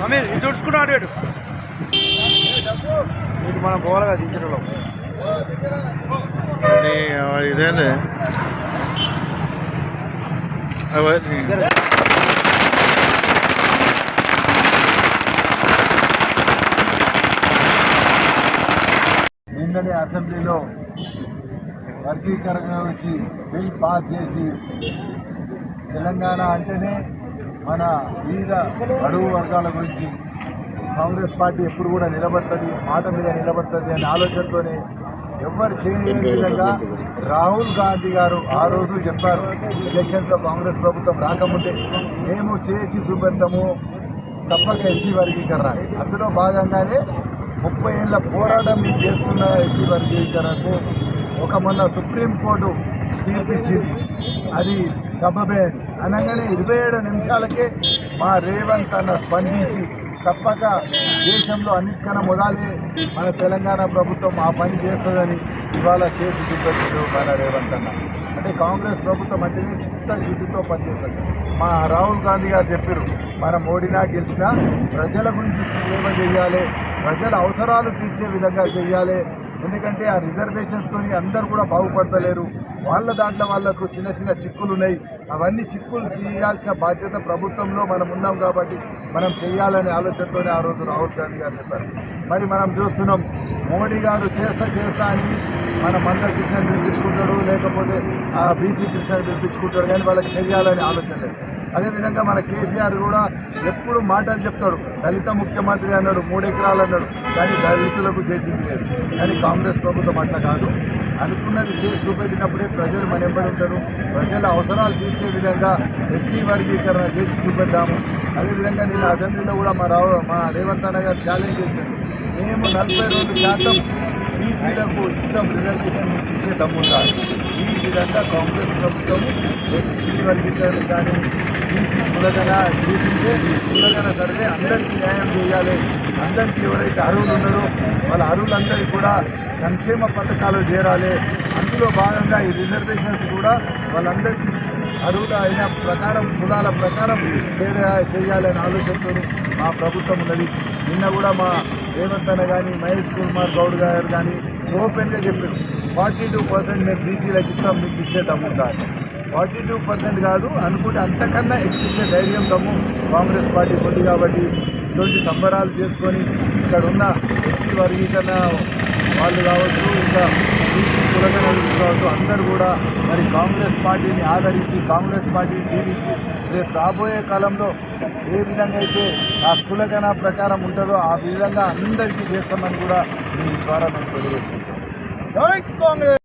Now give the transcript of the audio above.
సమీర్ ఇటు చూసుకుంటా అటు ఇటు ఇటు మనం పోవాలి కదా దించడంలో ఇదేంది? నిన్ననే అసెంబ్లీలో వర్గీకరణ గురించి బిల్ పాస్ చేసి తెలంగాణ అంటేనే మన వీర అడుగు వర్గాల గురించి కాంగ్రెస్ పార్టీ ఎప్పుడు కూడా నిలబడుతుంది మాట మీద నిలబడుతుంది అనే ఆలోచనతోనే ఎవ్వరు చేయలేని విధంగా రాహుల్ గాంధీ గారు ఆ రోజు చెప్పారు ఎలక్షన్స్లో కాంగ్రెస్ ప్రభుత్వం రాకముందే మేము చేసి చూపెడతాము తప్పక ఎస్సీ వర్గీకరణ అందులో భాగంగానే ముప్పై ఏళ్ళ పోరాటం మేము చేస్తున్న ఎస్సీ వర్గీకరణకు ఒక మొన్న సుప్రీంకోర్టు తీర్పిచ్చింది. అది సబబే అని అనగానే ఇరవై ఏడు నిమిషాలకే మా రేవంత్ అన్న స్పందించి తప్పక దేశంలో అన్నిటికన్నా మొదలే మన తెలంగాణ ప్రభుత్వం ఆ పని చేస్తుందని ఇవాళ చేసి చూపెట్టాడు మన రేవంత్ అన్న. అంటే కాంగ్రెస్ ప్రభుత్వం అంటేనే చిత్త జుట్టుతో పనిచేస్తుంది. మా రాహుల్ గాంధీ గారు చెప్పారు మన మోడీనా గెలిచినా ప్రజల గురించి సేవ చేయాలి ప్రజల అవసరాలు తీర్చే విధంగా చేయాలి ఎందుకంటే ఆ రిజర్వేషన్స్తోని అందరూ కూడా బాగుపడతలేరు. వాళ్ళ దాంట్లో వాళ్ళకు చిన్న చిన్న చిక్కులు ఉన్నాయి అవన్నీ చిక్కులు తీయాల్సిన బాధ్యత ప్రభుత్వంలో మనం ఉన్నాం కాబట్టి మనం చేయాలనే ఆలోచనతోనే ఆ రోజు రాహుల్ గాంధీ గారు చెప్పారు. మరి మనం చూస్తున్నాం మోడీ గారు చేస్తా చేస్తా అని మన మందర కృష్ణ పిలిపించుకుంటాడు లేకపోతే ఆ బీసీ కృష్ణ పిలిపించుకుంటాడు కానీ వాళ్ళకి చేయాలనే ఆలోచన లేదు. అదేవిధంగా మన కేసీఆర్ కూడా ఎప్పుడు మాటలు చెప్తాడు దళిత ముఖ్యమంత్రి అన్నాడు మూడు ఎకరాలు అన్నాడు. కానీ దళితులకు చేసింది లేదు. కానీ కాంగ్రెస్ ప్రభుత్వం అట్లా కాదు. అనుకున్నది చేసి చూపెట్టినప్పుడే ప్రజలు మన ఎంబడి ఉంటారు. ప్రజల అవసరాలు తీర్చే విధంగా ఎస్సీ వర్గీకరణ చేసి చూపెట్టాము అదేవిధంగా నిన్న అసెంబ్లీలో కూడా మా రావు మా రేవంత్ అన్న గారు ఛాలెంజ్ చేశారు. మేము నలభై రెండు శాతం బీసీలకు ఇస్తాం రిజర్వేషన్ ఇచ్చే దమ్ముందా ఈ విధంగా కాంగ్రెస్ ప్రభుత్వం ఎస్సీ వర్గీకరణ కానీ బీసీ కులగన చేసిందే కులగన సర్వే అందరికీ న్యాయం చేయాలి. అందరికీ ఎవరైతే అర్హులు ఉన్నారో వాళ్ళ అర్హులందరికీ కూడా సంక్షేమ పథకాలు చేరాలి. అందులో భాగంగా ఈ రిజర్వేషన్స్ కూడా వాళ్ళందరికీ అర్హులు అయిన ప్రకారం కులాల ప్రకారం చేరే చేయాలనే ఆలోచనతో మా ప్రభుత్వం ఉన్నది. నిన్న కూడా మా రేవంత్ అన్న కానీ మహేష్ కుమార్ గౌడ్ గారు కానీ ఓపెన్గా చెప్పారు. ఫార్టీ టూ పర్సెంట్ మేము బీసీలకు ఇస్తాం మీకు ఇచ్చేద్దాము దాన్ని ఫార్టీ టూ పర్సెంట్ కాదు అనుకుంటే అంతకన్నా ఎక్కువ ధైర్యం తమ్ము కాంగ్రెస్ పార్టీ ఉంది కాబట్టి ఇటువంటి సంబరాలు చేసుకొని ఇక్కడ ఉన్న ఎస్సీ వర్గీకరణ వాళ్ళు కావచ్చు ఇంకా బీసీ కావచ్చు అందరూ కూడా మరి కాంగ్రెస్ పార్టీని ఆదరించి కాంగ్రెస్ పార్టీని దీవించి రేపు రాబోయే కాలంలో ఏ విధంగా అయితే ఆ కులగణ ప్రకారం ఉంటుందో ఆ విధంగా అందరికీ చేస్తామని కూడా మీ ద్వారా మేము తెలియజేసుకుంటాం కాంగ్రెస్!